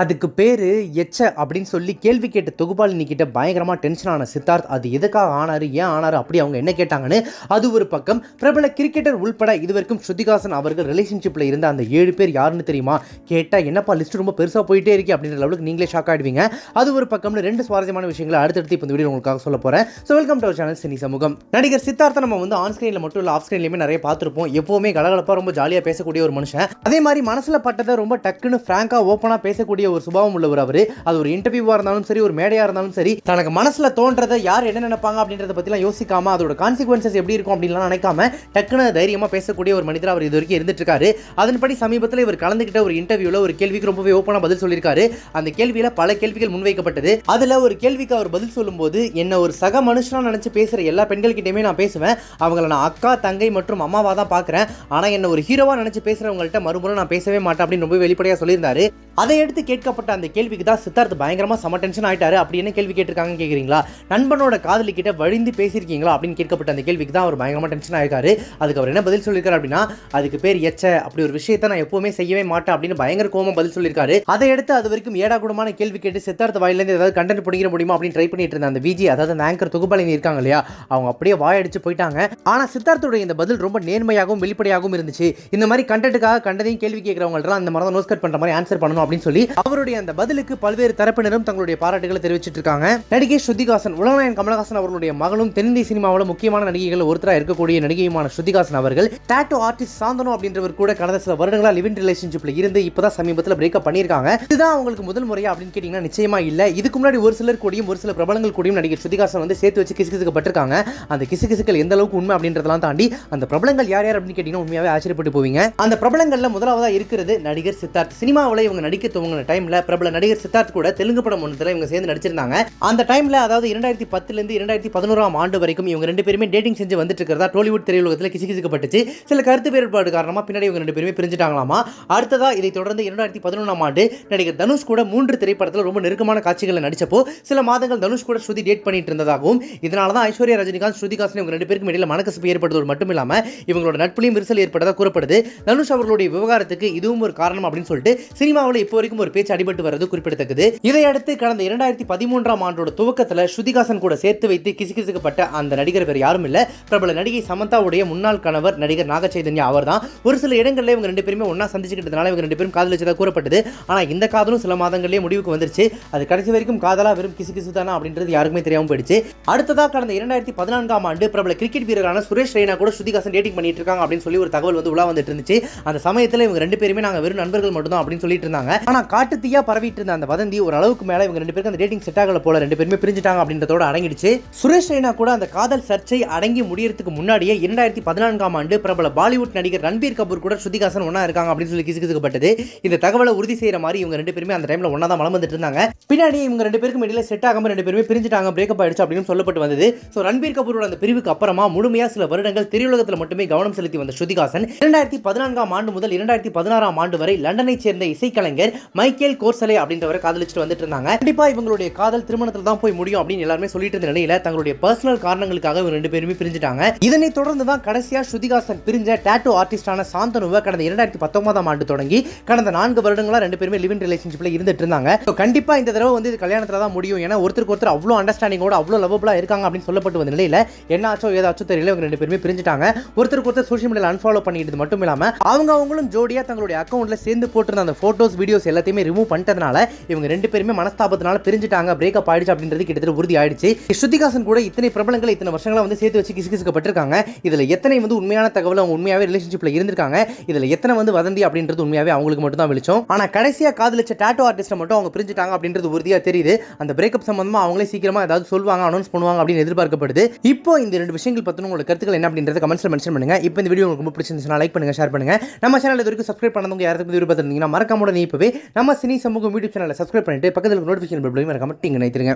அதுக்கு பேர் எச்ச அப்படின்னு சொல்லி கேள்வி கேட்ட தொகுபாலினி கிட்ட பயங்கரமாக டென்ஷன் ஆன சித்தார்த் அது எதுக்காக ஆனாரு ஏன் ஆனாரு அப்படி அவங்க என்ன கேட்டாங்கன்னு அது ஒரு பக்கம். பிரபல கிரிக்கெட்டர் உள்பட இதுவரைக்கும் ஸ்ருதிகாசன் அவர்கள் ரிலேஷன்ஷிப்பில் இருந்த அந்த ஏழு பேர் யாருன்னு தெரியுமா? கேட்டால் என்னப்பா லிஸ்ட் ரொம்ப பெருசாக போயிட்டே இருக்கு அப்படின்ற லெவலுக்கு நீங்களே ஷாக் ஆகிடுவீங்க அது ஒரு பக்கம்னு ரெண்டு சுவாரஸ்யமான விஷயங்களை அடுத்தடுத்து இப்போ இந்த வீடியோ உங்களுக்காக சொல்ல போகிறேன் so welcome to our channel cine சமூகம் நடிகர் சித்தார்த்த நம்ம வந்து ஆன் ஸ்கிரீன்ல மட்டும் இல்லை ஆஃப் ஸ்கிரீன்லயுமே நிறைய பார்த்துருப்போம். எப்போவுமே கலகலப்பாக ரொம்ப ஜாலியாக பேசக்கூடிய ஒரு மனுஷன். அதே மாதிரி மனசில் பட்டதை ரொம்ப டக்குன்னு ஃப்ராங்காக ஓப்பனாக பேசக்கூடிய ஒரு சுபாவம் உள்ளவர் அவர். அது ஒரு இன்டர்வியூவாக இருந்தாலும் சரி ஒரு மேடையாக இருந்தாலும் சரி தனக்கு மனசில் தோன்றதை யார் என்ன நினைப்பாங்க அப்படின்றத பற்றிலாம் யோசிக்காம அதோட கான்சிக்வன்சஸ் எப்படி இருக்கும் அப்படின்லாம் நினைக்காம டக்குன்னு தைரியமாக பேசக்கூடிய ஒரு மனிதர் அவர் இது வரைக்கும் இருந்துட்டு இருக்காரு அதன்படி சமீபத்தில் இவர் கலந்துக்கிட்ட ஒரு இன்டர்வியூல ஒரு கேள்விக்கு ரொம்பவே ஓப்பனாக பதில் சொல்லியிருக்காரு. அந்த கேள்வியில் பல கேள்விகள் முன்வைக்கப்பட்டது. அதில் ஒரு கேள்விக்கு அவர் பதில் சொல்லும்போது என்ன ஒரு சக மனுஷனாக நினச்சி பேசுகிற எல்லா பெண்கள்கிட்டயுமே நான் பேசுவேன். அவங்கள நான் அக்கா தங்கை மற்றும் அம்மாவாக தான் பார்க்குறேன் ஆனால் என்ன ஒரு ஹீரோவாக நினச்சி பேசுகிறவங்கள்ட்ட மறுமுறை நான் பேசவே மாட்டேன் அப்படின்னு ரொம்ப வெளிப்படையாக சொல்லியிருந்தாரு. அதை எடுத்து கேட்கப்பட்ட அந்த கேள்விக்கு தான் சித்தார்த் பயங்கரமா செம டென்ஷன் ஆகிட்டாரு அப்படி என்ன கேள்வி கேட்டிருக்காங்கன்னு கேட்குறீங்களா நண்பனோட காதலிக்கிட்ட வழிந்து பேசியிருக்கீங்களா? அப்படின்னு கேட்கப்பட்ட அந்த கேள்விக்கு தான் அவர் பயங்கரமாக டென்ஷன் ஆயிருக்காரு. அதுக்கு அவர் என்ன பதில் சொல்லியிருக்காரு அப்படின்னா அதுக்கு பேர் எச்ச அப்படி ஒரு விஷயத்தை நான் எப்பவுமே செய்யவே மாட்டேன் அப்படின்னு பயங்கர கோமம் பதில் சொல்லியிருக்காரு. அதை எடுத்து அது வரைக்கும் ஏடா கூடமான கேள்வி கேட்டு சித்தார்த்த வாயிலேருந்து ஏதாவது கண்டென்ட் பிடிக்கிற முடியுமா அப்படின்னு ட்ரை பண்ணிட்டு இருந்த அந்த விஜி அதாவது அந்த ஆங்கர் தொகுப்பாளிங்க இருக்காங்க இல்லையா அவங்க அப்படியே வாயடிச்சு போயிட்டாங்க. ஆனால் சித்தார்த்தோட இந்த பதில் ரொம்ப நேர்மையாகவும் வெளிப்படையாகவும் இருந்துச்சு. இந்த மாதிரி கண்டென்ட்டுக்காக கண்டதையும் கேள்வி கேட்குறவங்கள்ட்ட அந்த மாதிரி தான் நோஸ்கட் பண்ணுற மாதிரி ஆன்சர் பண்ணணும் அப்படின்னு சொல்லி அவருடைய அந்த பதிலுக்கு பல்வேறு தரப்பினரும் தங்களுடைய பாராட்டுகளை தெரிவிச்சிட்டு இருக்காங்க. நடிகை ஸ்ருதிகாசன் உலகநாயன் கமலஹாசன் அவர்களுடைய மகளும் தென்னிந்திய சினிமாவில் முக்கியமான நடிகைகள் ஒருத்தராக இருக்கக்கூடிய நடிகையுமான ஸ்ருதிகாசன் அவர்கள் டாட்டோ ஆர்டிஸ்ட் சாந்தனு அப்படின்றவர் கூட கடந்த சில வருடங்களா லிவிங் ரிலேஷன்ஷிப்ல இருந்து இப்பதான் சமீபத்தில் பிரேக்கப் பண்ணியிருக்காங்க. இதுதான் அவங்களுக்கு முதல் முறையா அப்படின்னு கேட்டீங்கன்னா நிச்சயமா இல்ல. இதுக்கு முன்னாடி ஒரு சிலர் கூடியும் ஒரு சில பிரபலங்கள் கூடயும் நடிகர் ஸ்ருதிகாசன் வந்து சேர்த்து வச்சு கிசுகிசுக்கப்பட்டிருக்காங்க. அந்த கிசுகிசுக்கள் எந்த அளவுக்கு உண்மை அப்படின்றதெல்லாம் தாண்டி அந்த பிரபலங்கள் யார் யார் அப்படின்னு கேட்டீங்கன்னா உண்மையாவே ஆச்சரியப்பட்டு போவீங்க. அந்த பிரபலங்கள்ல முதலாவதா இருக்கிறது நடிகர் சித்தார்த். சினிமாவில் இவங்க நடிக்க துவங்கின டைம்ல பிரபல நடிகர் சித்தார்த் கூட தெலுங்கு படம் ஒன்றத்தில் இவங்க சேர்ந்து நடிச்சிருந்தாங்க. அந்த டைம்ல அதாவது இரண்டாயிரத்தி பத்துல இருந்து இரண்டாயிரத்தி பதினோராம் ஆண்டு வரைக்கும் இவங்க ரெண்டு பேருமே டேட்டிங் செஞ்சு வந்துட்டு இருக்கிறதா டோலிவுட் திரையுலகத்தில் கிசுகிசுக்கப்பட்டுச்சு. சில கருத்து வேறுபாடு காரணமா பின்னாடி இவங்க ரெண்டு பேருமே பிரிஞ்சுட்டாங்களாமா? அடுத்ததா இதை தொடர்ந்து இரண்டாயிரத்தி பதினொன்றாம் ஆண்டு நடிகர் தனுஷ் கூட மூன்று திரைப்படத்தில் ரொம்ப நெருக்கமான காட்சிகளை நடிச்சப்போ சில மாதங்கள் தனுஷ் கூட ஸ்ருதி டேட் பண்ணிட்டு இருந்ததாகவும் இதனால தான் ஐஸ்வர்யா ரஜினிகாந்த் ஸ்ருதிகாசன் இவங்க ரெண்டு பேருக்கும் இடையில மனக்கசப்பு ஏற்படுவது மட்டும் இல்லாம இவங்களோட நட்புலையும் விரிசல் ஏற்பட்டதாக கூறப்படுது. தனுஷ் அவர்களுடைய விவகாரத்துக்கு இதுவும் ஒரு காரணம் அப்படின்னு சொல்லிட்டு சினிமாவில் இப்போ வரைக்கும் ஒரு பேச்சு அடிபட்டு வர்றது குறிப்பிடத்தக்கது. இதையடுத்து கடந்த இரண்டாயிரத்தி பதிமூன்றாம் ஆண்டோட துவக்கத்தில் ஸ்ருதிகாசன் கூட சேர்த்து வைத்து கிசுகிசுக்கப்பட்ட அந்த நடிகர் வேறு யாரும் இல்ல. பிரபல நடிகை சமந்தாவுடைய முன்னாள் கணவர் நடிகர் நாகச்சைதன்யா அவர் தான் ஒரு சில இடங்களில் இவங்க ரெண்டு பேருமே ஒன்றா சந்திச்சுக்கிட்டதுனால இவங்க ரெண்டு பேரும் காதலிச்சதாக கூறப்பட்டது. ஆனால் இந்த காதலும் சில மாதங்களிலே முடிவுக்கு வந்துருச்சு. அது கடைசி வரைக்கும் காதலா வெறும் கிசு கிசு தானா அப்படின்றது யாருக்குமே தெரியாமல் போயிடுச்சு. அடுத்ததாக கடந்த இரண்டாயிரத்தி பதினான்காம் ஆண்டு பிரபல கிரிக்கெட் வீரரான சுரேஷ் ரெய்னா கூட ஸ்ருதிகாசன் டேட்டிங் பண்ணிட்டு இருக்காங்க அப்படின்னு சொல்லி ஒரு தகவல் வந்து உலா வந்துட்டு இருந்துச்சு. அந்த சமயத்தில் இவங்க ரெண்டு பேருமே நாங்கள் வெறும் நண்பர்கள் மட்டும் தான் அப்படின்னு சொல்லிட்டு இருந்தாங்க. ஆனால் காட்டு தீயா பரவிட்டு இருந்த அந்த வதந்தி ஒரு அளவுக்கு மேலே இவங்க ரெண்டு பேருக்கு அந்த டேட்டிங் செட் ஆகல போல ரெண்டு பேருமே பிரிஞ்சுட்டாங்க அப்படின்றதோட அடங்கிடுச்சு. சுரேஷ் ரெய்னா கூட அந்த காதல் சர்ச்சை அடங்கி முடியறதுக்கு முன்னாடியே இரண்டாயிரத்தி பதினான்காம் ஆண்டு பிரபல பாலிவுட் நடிகர் ரன்பீர் கபூர் கூட ஸ்ருதிகாசன் ஒன்றா இருக்காங்க அப்படின்னு சொல்லி கிசுகிசுக்கப்பட்டது இந்த தகவலை உறுதி செய்யற மாதிரி இவங்க ரெண்டு பேருமே அந்த டைம்ல ஒன்றா தான் வளம் வந்துட்டு இருந்தாங்க. பின்னாடி இவங்க ரெண்டு பேருக்கும் இடையில செட் ஆகாம ரெண்டு பேருமே பிரிஞ்சுட்டாங்க. பிரேக்கப் ஆயிடுச்சு அப்படின்னு சொல்லப்பட்டு வந்தது. ஸோ ரன்பீர் கபூரோட அந்த பிரிவுக்கு அப்புறமா முழுமையா சில வருடங்கள் திரையுலகத்தில் மட்டுமே கவனம் செலுத்தி வந்த ஸ்ருதிகாசன் இரண்டாயிரத்தி பதினான்காம் ஆண்டு முதல் இரண்டாயிரத்தி பதினாறாம் ஆண்டு வரை லண்டனை சேர்ந்த இசைக்கலைஞர் மைக்கேல் கோர்சலே அப்படின்றவரை காதலிச்சுட்டு வந்துட்டு இருந்தாங்க கண்டிப்பா இவங்களுடைய காதல் திருமணத்தில் தான் போய் முடியும் அப்படின்னு எல்லாருமே சொல்லிட்டு இருந்த நிலையில தங்களுடைய பர்சனல் காரணங்களுக்காக இவங்க ரெண்டு பேருமே பிரிஞ்சுட்டாங்க. இதனை தொடர்ந்து தான் கடைசியா ஸ்ருதிகாசன் பிரிஞ்ச டாட்டோ ஆர்டிஸ்டான சாந்தனுவை கடந்த இரண்டாயிரத்தி பத்தொன்பதாம் ஆண்டு தொடங்கி கடந்த நான்கு வருடங்களா ரெண்டு பேருமே லிவ் இன் ரிலேஷன்ஷிப்ல இருந்துட்டு இருந்தாங்க கண்டிப்பா இந்த தடவை வந்து இது கல்யாணத்துல தான் முடியும். ஏன்னா ஒருத்தருக்கு ஒருத்தர் அவ்வளோ அண்டர்ஸ்டாண்டிங்கோட அவ்வளோ லவபிளா இருக்காங்க அப்படின்னு சொல்லப்பட்டு வந்த நிலையில என்ன ஆச்சோ ஏதாச்சும் தெரியல இவங்க ரெண்டு பேருமே பிரிஞ்சுட்டாங்க. ஒருத்தருக்கு ஒருத்தர் சோஷியல் மீடியால அன்ஃபாலோ பண்ணிட்டு மட்டும் இல்லாம அவங்க அவங்களும் ஜோடியா தங்களுடைய அக்கௌண்ட்ல சேர்ந்து போட்டிருந்த அந்த போட்டோஸ் வீடியோஸ் எல்லாத்தையுமே ரிமூவ் பண்ணிட்டதுனால இவங்க ரெண்டு பேருமே மனஸ்தாபத்தினால பிரிஞ்சுட்டாங்க. பிரேக்கப் ஆயிடுச்சு அப்படின்றது கிட்டத்தட்ட உறுதி ஆயிடுச்சு ஸ்ருதிகாசன் கூட இத்தனை பிரபலங்களை இத்தனை வருஷங்களா வந்து சேர்த்து வச்சு கிசுகிசுக்கப்பட்டிருக்காங்க. இதுல எத்தனை வந்து உண்மையான தகவல் அவங்க உண்மையாவே ரிலேஷன்ஷிப்ல இருந்திருக்காங்க. இதுல எத்தனை வந்து வதந்தி அப்படின்றது உண்மையாவே அவங்களுக்கு மட்டும் தான் வெளிச்சம். ஆனா கடைசியா காதலிச்ச டாட்டோ ஆர்டிஸ்ட்டை மட்டும் அவங்க பிரிஞ்சுட்டாங்க அப்படின்றது உறுதியா தெரியுது. அந்த பிரேக்கப் சம்பந்தமா அவங்களே சீக்கிரமா ஏதாவது சொல்லுவாங்க அனௌன்ஸ் பண்ணுவாங்க அப்படின்னு எதிர்பார்க்கப்படுது. இப்போ இந்த ரெண்டு விஷயங்கள் பத்தின உங்களோட கருத்துக்கள் என்ன அப்படின்றத கமெண்ட்ஸ்ல மென்ஷன் பண்ணுங்க. இப்போ இந்த வீடியோ உங்களுக்கு ரொம்ப பிடிச்சிருந்துச்சுன்னா லைக் பண்ணுங்க ஷேர் பண்ணுங்க. நம்ம சேனல் இது வரைக்கும் சப்ஸ்கிரைப் பண்ணவங்க யாராவது விருப்பத்தில் இருந்தீங்கன்னா மறக்காம நீ இப்போவே நம்ம சினி சமூகம் யூடியூப் சேனலை சப்ஸ்கிரைப் பண்ணிட்டு பக்கத்தில் நோட்டிஃபிகேஷன் பெல் மறக்காம டிங்க நினைத்துருங்க.